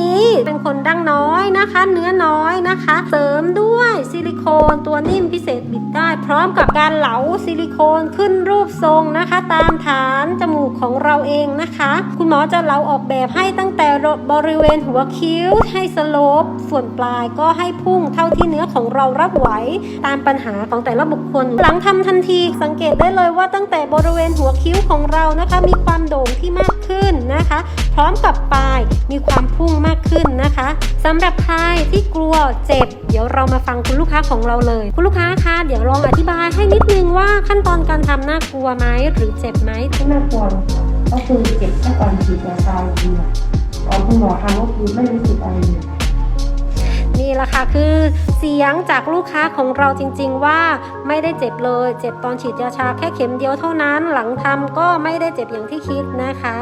นี้ เป็นคนดั้งน้อยนะคะ เนื้อน้อยนะคะ เสริมด้วยซิลิโคนตัวนิ่มพิเศษบิดได้ พร้อมกับการเหลาซิลิโคนขึ้นรูปทรงนะคะ ตามฐานจมูกของเราเองนะคะ คุณหมอจะเหลาออกแบบให้ตั้งแต่บริเวณหัวคิ้ว ให้สโลปส่วนปลายก็ให้พุ่งเท่าที่เนื้อของเรารับไหวตามปัญหาของแต่ละบุคคล หลังทำทันทีสังเกตได้เลยว่าตั้งแต่บริเวณหัวคิ้วของเรานะคะ มีความโด่งที่มากขึ้นนะคะ ร้อมกับปลายมีความพุ่งมากขึ้นนะคะสำหรับใครที่กลัวเจ็บ เดี๋ยวเรามาฟังคุณลูกค้าของเราเลย คุณลูกค้าคะเดี๋ยวลองอธิบายให้นิดนึงว่าขั้นตอนการทำน่ากลัวไหมหรือเจ็บไหมไม่น่ากลัวหรอกค่ะก็คือเจ็บแค่ตอนฉีดยาชาจริงๆอะตอนคุณหมอทำก็คือไม่รู้สึกอะไรเลยนี่แหละค่ะคือเสียงจากลูกค้าของเราจริง ๆ ว่าไม่ได้เจ็บเลย เจ็บตอนฉีดยาชาแค่เข็มเดียวเท่านั้น หลังทำก็ไม่ได้เจ็บอย่างที่คิดนะคะ